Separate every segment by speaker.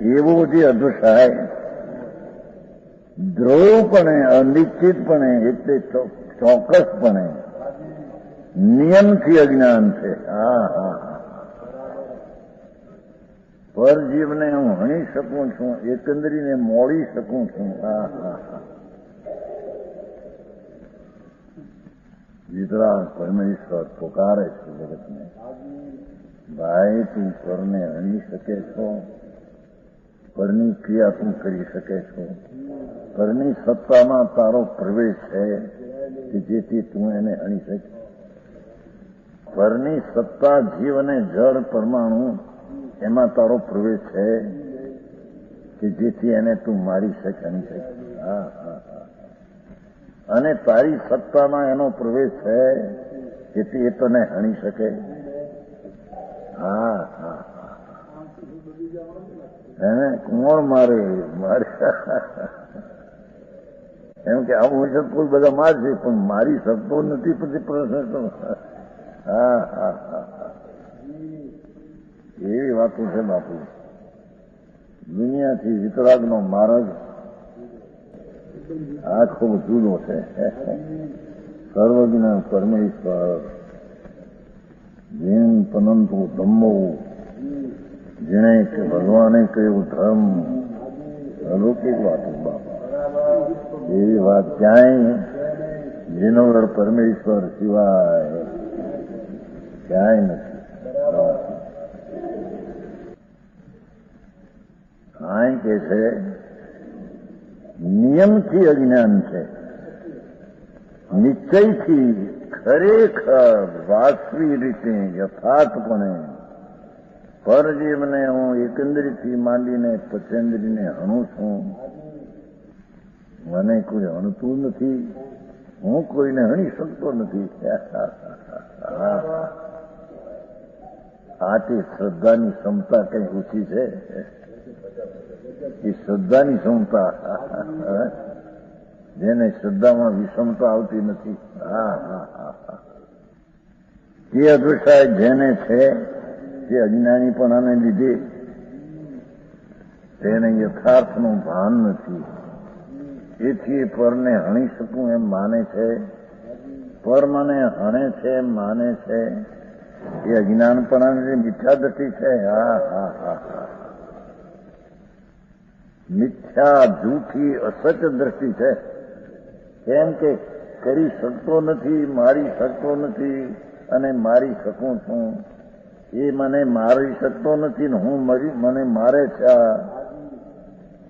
Speaker 1: એવો જે અધુસાય ધ્રુવપણે અનિશ્ચિતપણે, એટલે ચોક્કસપણે, નિયમથી અજ્ઞાન છે. હા હા પરજીવને હું હણી શકું છું, એકંદરીને મોડી શકું છું. હા હા હા. વિતરા પરમેશ્વર પોકારે છે જગતને. ભાઈ, તું પરને હણી શકે છો? પરની ક્રિયા તું કરી શકે છો. પરની સત્તામાં તારો પ્રવેશ છે કે જેથી તું એને હણી શકે. પરની સત્તા, જીવ અને જળ પરમાણુ એમાં તારો પ્રવેશ છે કે જેથી એને તું મારી શકે, અણી શકે. હા હા હા. અને તારી સત્તામાં એનો પ્રવેશ છે જેથી એ તને હણી શકે. હા હા. એને કોણ મારે મારે. એમ કે આવું હોય કોઈ બધા મારશે, પણ મારી શકતો નથી, પછી પ્રશ્ન તો. એવી વાતો છે બાપુ. દુનિયાથી વિતરાગનો માર્ગ આખો જુદો છે. સર્વજ્ઞ પરમેશ્વર, જીન પનંતુ ધમ્મો જેણે કે ભગવાને કહ્યું, ધર્મ, અલૌકિક વાત બાપા. એવી વાત ક્યાંય જેનો વડ પરમેશ્વર સિવાય ક્યાંય નથી. કાંઈ કે છે, નિયમથી અજ્ઞાન છે. નિશ્ચયથી ખરેખર વાસ્તવિક રીતે યથાર્થપણે પરજીવને હું એકંદરીથી માંડીને પચેન્દ્રીને હણું છું. મને કોઈ હણતું નથી. હું કોઈને હણી શકતો નથી. આથી શ્રદ્ધાની ક્ષમતા કઈ ઓછી છે? એ શ્રદ્ધાની ક્ષમતા. જેને શ્રદ્ધામાં વિષમતા આવતી નથી. હા હા હા જે અદૃશ્ય જેને છે તે અજ્ઞાનીપણાને લીધે તેને યથાર્થનું ભાન નથી. એથી એ પરને હણી શકું એમ માને છે. પર મને હણે છે એમ માને છે. એ અજ્ઞાનપણાની મિથ્યા છે. હા હા હા હા. મિથ્યા જૂઠી અસત દ્રષ્ટિ છે. કેમ કે કરી શકતો નથી, મારી શકતો નથી અને મારી શકું છું. એ મને મારી શકતો નથી ને હું મરી મને મારે છે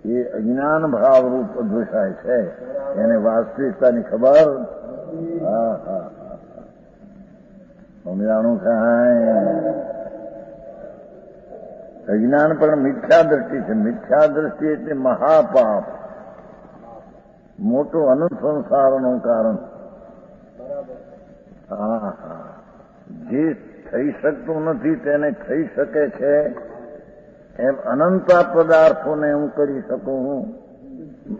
Speaker 1: એ અજ્ઞાન ભાવ રૂપ અદૃશાય છે. એને વાસ્તવિકતાની ખબર? હા હા હા. સમજાણું કાંઈ અજ્ઞાન પણ મિથ્યા દ્રષ્ટિ છે. મિથ્યા દ્રષ્ટિ એટલે મહાપાપ. મોટો અનુસંસારનું કારણ. હા હા. જે થઈ શકતું નથી, તેને થઈ શકે છે. એમ અનંતા પદાર્થોને હું કરી શકું હું.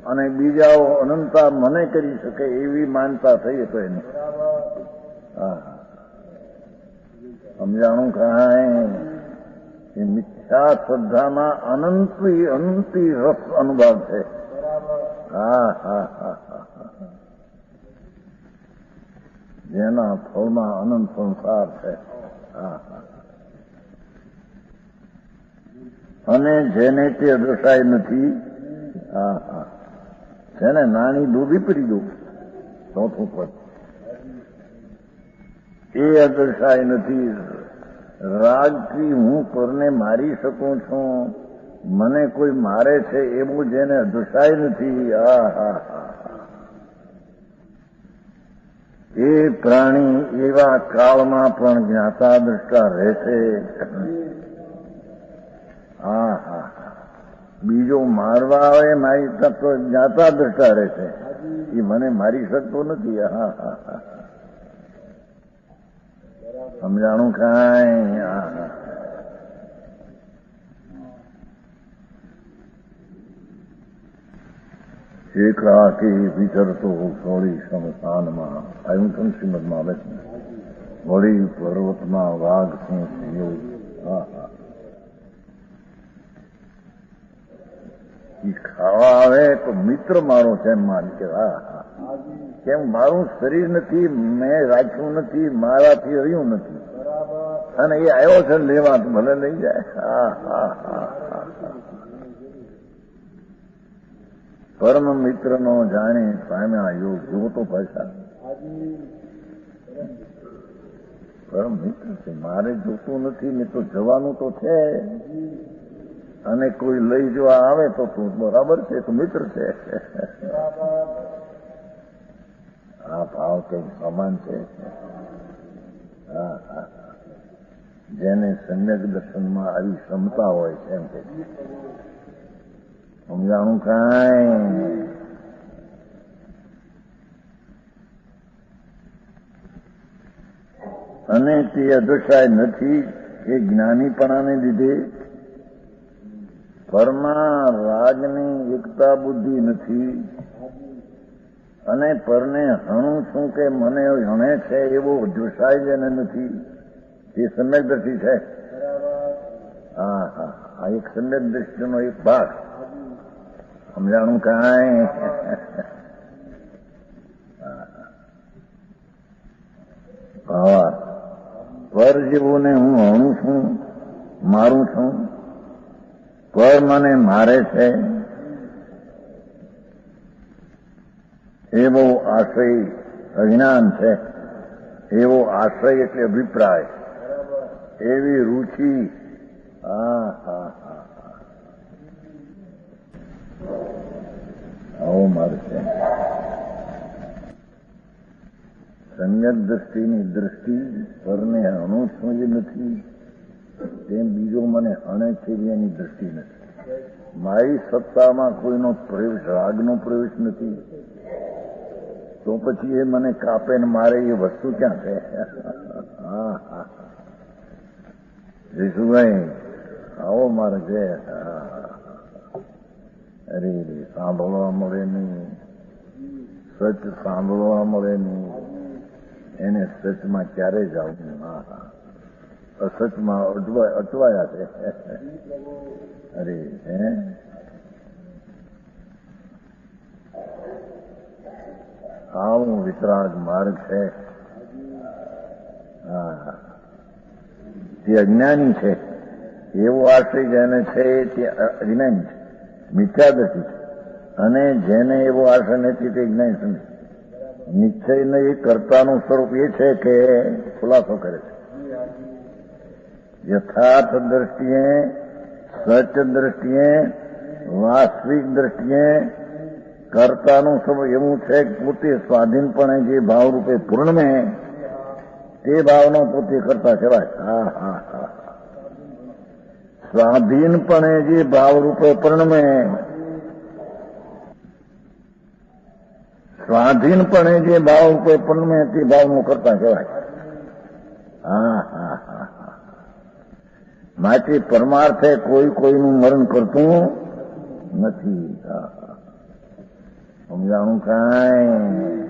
Speaker 1: અને બીજાઓ અનંતા મને કરી શકે એવી માનતા થઈ તો એની. હા. સમજાણું કાંઈ એ મિથ્યા શ્રદ્ધામાં અનંતી અનંતી રસ અનુભવ છે. હા હા હા. જેના ફળમાં અનંત સંસાર છે. અને જેને તે અદૃશાય નથી જેને નાની ડૂબી પડી દો, ચોથું પદ. એ અદૃશાય નથી. રાગથી હું પરને મારી શકું છું. મને કોઈ મારે છે એવું જેને અદૃશાય નથી. આ હા હા. એ પ્રાણી એવા કાળમાં પણ જ્ઞાતા દ્રષ્ટા રહેશે. હા હા બીજો મારવા આવે મારી તો જ્ઞાતા દ્રષ્ટા રહેશે. એ મને મારી શકતો નથી. હા હા હા સમજાણું કાંઈ? હા હા. એક રાતે વિચરતો સોળી સંસ્થાનમાં આવ્યું શ્રીમદમાં આવે છે વળી પર્વતમાં વાઘ હા એ ખાવા આવે તો મિત્ર મારો છે એમ માન કે કેમ મારું શરીર નથી મેં રાખ્યું નથી મારાથી રહ્યું નથી અને એ આવ્યો છે લેવા તો ભલે લઈ જાય હા હા હા. પરમ મિત્ર નો જાણે પામ્યા યોગ એવો તો ભાષા પરમ મિત્ર છે, મારે જોતું નથી ને તો જવાનું તો છે. અને કોઈ લઈ જવા આવે તો તું બરાબર છે, તો મિત્ર છે. આ ભાવ કઈ સમાન છે. જેને સમ્યક દર્શનમાં આવી ક્ષમતા હોય છે એમ કે સમજાણું કાંઈ? અને તે અદશાય નથી એ જ્ઞાનીપણાને લીધે. પરમાં રાજની એકતા બુદ્ધિ નથી. અને પરને હણું છું કે મને હણે છે એવો જોશાય જેને નથી. એ સમ્યક દ્રષ્ટિ છે હા હા આ એક સમ્યક દ્રષ્ટિનો એક ભાગ. સમજાણું કાંઈ ભાવા પર જેવું ને હું અણું છું, મારું છું, પર મને મારે છે, એવો આશ્રય અજ્ઞાન છે, એવો આશ્રય એટલે અભિપ્રાય. એવી રુચિ હા હા. આવો મારે છે દ્રષ્ટિની દ્રષ્ટિ પરને છું નથી. તેમ બીજો મને અણે છે એની દ્રષ્ટિ નથી. મારી સત્તામાં કોઈનો પ્રવેશ, રાગનો પ્રવેશ નથી. તો પછી એ મને કાપે ને મારે એ વસ્તુ ક્યાં છે? હા આવો મારે છે. અરે, સાંભળવા મળે નહીં. સચ સાંભળવા મળે નહીં. એને સચમાં ક્યારે હા હા અસચમાં અટવા અટવાયા છે. અરે, હે? આવું વિતરાગ માર્ગ છે. હા. જે અજ્ઞાની છે. એવો આશ્રય જેને છે, તે અજ્ઞાની છે. મિથ્યાદશી છે. અને જેને એવો આશ્રય નથી, તે જ્ઞાન સમજે. નિશ્ચયને એ કર્તાનું સ્વરૂપ એ છે કે ખુલાસો કરે છે
Speaker 2: જી હાજી
Speaker 1: યથાર્થ દ્રષ્ટિએ સચ દ્રષ્ટિએ વાસ્તવિક દ્રષ્ટિએ કર્તાનું સ્વરૂપ એવું છે કે પોતે સ્વાધીનપણે જે ભાવરૂપે પૂર્ણ મેં તે ભાવનો પોતે કરતા કહેવાય હા હા હા સ્વાધીનપણે જે ભાવરૂપે પરિણમે સ્વાધીનપણે જે ભાવરૂપે પરિણમે તે ભાવનું કરતા કહેવાય હા હા હા માટે પરમાર્થે કોઈ કોઈનું મરણ કરતું નથી. સમજાણું કાંઈ?